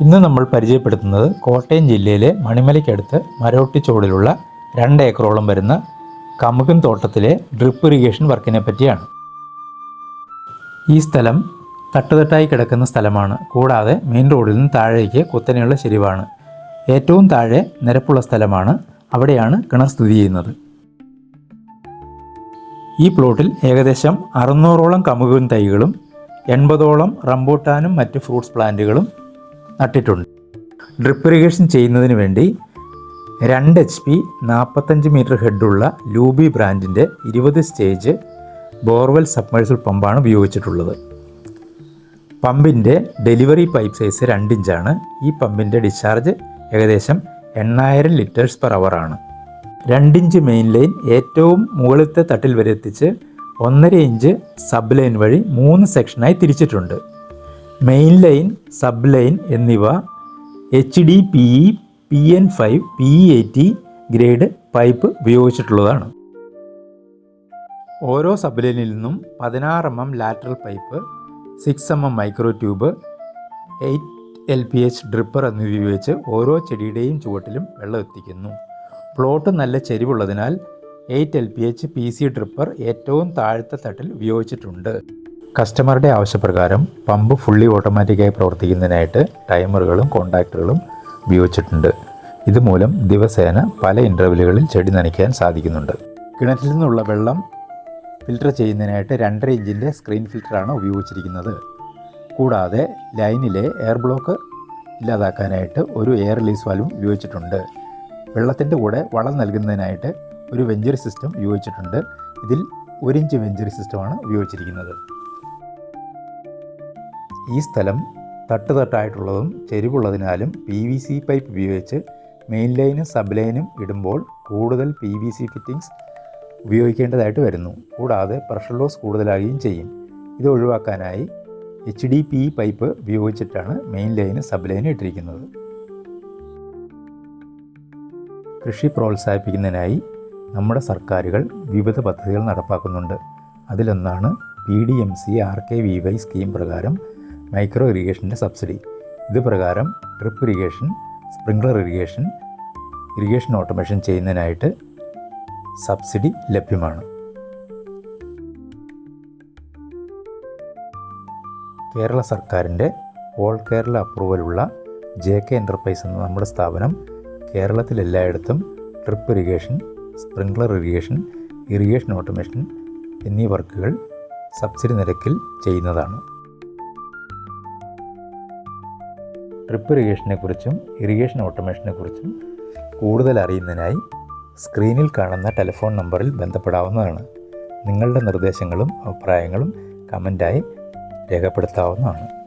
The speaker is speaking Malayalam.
ഇന്ന് നമ്മൾ പരിചയപ്പെടുത്തുന്നത് കോട്ടയം ജില്ലയിലെ മണിമലയ്ക്കടുത്ത് മരോട്ടിച്ചോടിലുള്ള രണ്ട് ഏക്കറോളം വരുന്ന കമുകൻ തോട്ടത്തിലെ ഡ്രിപ്പ് ഇറിഗേഷൻ വർക്കിനെ പറ്റിയാണ്. ഈ സ്ഥലം തട്ടുതട്ടായി കിടക്കുന്ന സ്ഥലമാണ്. കൂടാതെ മെയിൻ റോഡിൽ നിന്ന് താഴേക്ക് കുത്തനെയുള്ള ചെരിവാണ് ഏറ്റവും താഴെ നിരപ്പുള്ള സ്ഥലമാണ് അവിടെയാണ് കിണർ സ്ഥിതി ചെയ്യുന്നത്. ഈ പ്ലോട്ടിൽ ഏകദേശം അറുന്നൂറോളം കമുകൻ തൈകളും എൺപതോളം റംബൂട്ടാനും മറ്റ് ഫ്രൂട്ട്സ് പ്ലാന്റുകളും നട്ടിട്ടുണ്ട്. ഡ്രിപ്പ് ഇറിഗേഷൻ ചെയ്യുന്നതിന് വേണ്ടി രണ്ട് എച്ച് പി നാൽപ്പത്തഞ്ച് മീറ്റർ ഹെഡുള്ള ലൂബി ബ്രാൻഡിന്റെ ഇരുപത് സ്റ്റേജ് ബോർവെൽ സബ്മേഴ്സൽ പമ്പാണ് ഉപയോഗിച്ചിട്ടുള്ളത്. പമ്പിന്റെ ഡെലിവറി പൈപ്പ് സൈസ് രണ്ട് ഇഞ്ചാണ് ഈ പമ്പിന്റെ ഡിസ്ചാർജ് ഏകദേശം എണ്ണായിരം ലിറ്റേഴ്സ് പെർ ആണ്. രണ്ടിഞ്ച് മെയിൻ ലൈൻ ഏറ്റവും മുകളിലത്തെ തട്ടിൽ വരെ എത്തിച്ച് ഒന്നര ഇഞ്ച് സബ് ലൈൻ വഴി മൂന്ന് സെക്ഷനായി തിരിച്ചിട്ടുണ്ട്. മെയിൻ ലൈൻ സബ് ലൈൻ എന്നിവ H D P E P N five P E eighty grade pipe ഉപയോഗിച്ചിട്ടുള്ളതാണ്. ഓരോ സബ് ലൈനിൽ നിന്നും പതിനാറ് M M lateral pipe six M M micro tube eight L P H dripper എന്നിവ ഉപയോഗിച്ച് ഓരോ ചെടിയുടെയും ചുവട്ടിലും വെള്ളം എത്തിക്കുന്നു. പ്ലോട്ട് നല്ല ചെരിവുള്ളതിനാൽ eight L P H P C dripper ഏറ്റവും താഴത്തെ തട്ടിൽ ഉപയോഗിച്ചിട്ടുണ്ട്. കസ്റ്റമറുടെ ആവശ്യപ്രകാരം പമ്പ് ഫുള്ളി ഓട്ടോമാറ്റിക്കായി പ്രവർത്തിക്കുന്നതിനായിട്ട് ടൈമറുകളും കോണ്ടാക്ടറുകളും ഉപയോഗിച്ചിട്ടുണ്ട്. ഇതുമൂലം ദിവസേന പല ഇന്റർവെല്ലുകളിൽ ചെടി നനയ്ക്കാൻ സാധിക്കുന്നുണ്ട്. കിണറ്റിൽ നിന്നുള്ള വെള്ളം ഫിൽട്ടർ ചെയ്യുന്നതിനായിട്ട് രണ്ടര ഇഞ്ചിന്റെ സ്ക്രീൻ ഫിൽറ്ററാണ് ഉപയോഗിച്ചിരിക്കുന്നത്. കൂടാതെ ലൈനിലെ എയർ ബ്ലോക്ക് ഇല്ലാതാക്കാനായിട്ട് ഒരു എയർ റിലീസ് വാൽവും ഉപയോഗിച്ചിട്ടുണ്ട്. വെള്ളത്തിന്റെ കൂടെ വളം നൽകുന്നതിനായിട്ട് ഒരു വെഞ്ചറി സിസ്റ്റം ഉപയോഗിച്ചിട്ടുണ്ട്. ഇതിൽ ഒരു ഇഞ്ച് വെഞ്ചറി സിസ്റ്റമാണ് ഉപയോഗിച്ചിരിക്കുന്നത്. ഈ സ്ഥലം തട്ടുതട്ടായിട്ടുള്ളതും ചെരിവുള്ളതിനാലും പി വി സി പൈപ്പ് ഉപയോഗിച്ച് മെയിൻ ലൈനും സബ് ലൈനും ഇടുമ്പോൾ കൂടുതൽ പി വി സി ഫിറ്റിംഗ്സ് ഉപയോഗിക്കേണ്ടതായിട്ട് വരുന്നു. കൂടാതെ പ്രഷർ ലോസ് കൂടുതലാകുകയും ചെയ്യും. ഇത് ഒഴിവാക്കാനായി എച്ച് ഡി പി പൈപ്പ് ഉപയോഗിച്ചിട്ടാണ് മെയിൻ ലൈനും സബ് ലൈനും ഇട്ടിരിക്കുന്നത്. കൃഷി പ്രോത്സാഹിപ്പിക്കുന്നതിനായി നമ്മുടെ സർക്കാരുകൾ വിവിധ പദ്ധതികൾ നടപ്പാക്കുന്നുണ്ട്. അതിലൊന്നാണ് P D M C R K V Y scheme പ്രകാരം മൈക്രോ ഇറിഗേഷന്റെ സബ്സിഡി. ഇത് പ്രകാരം drip irrigation sprinkler irrigation irrigation automation ചെയ്യുന്നതിനായിട്ട് subsidy ലഭ്യമാണ്. കേരള സർക്കാരിന്റെ ഓൾ കേരള അപ്രൂവലുള്ള ജെ കെ എന്റർപ്രൈസ് എന്ന നമ്മുടെ സ്ഥാപനം കേരളത്തിലെല്ലായിടത്തും drip irrigation sprinkler irrigation irrigation automation എന്നീ വർക്കുകൾ സബ്സിഡി നിരക്കിൽ ചെയ്യുന്നതാണ്. ഡ്രിപ്പ് ഇറിഗേഷനെക്കുറിച്ചും ഇറിഗേഷൻ ഓട്ടോമേഷനെക്കുറിച്ചും കൂടുതൽ അറിയുന്നതിനായി സ്ക്രീനിൽ കാണുന്ന ടെലിഫോൺ നമ്പറിൽ ബന്ധപ്പെടാവുന്നതാണ്. നിങ്ങളുടെ നിർദ്ദേശങ്ങളും അഭിപ്രായങ്ങളും കമന്റായി രേഖപ്പെടുത്താവുന്നതാണ്.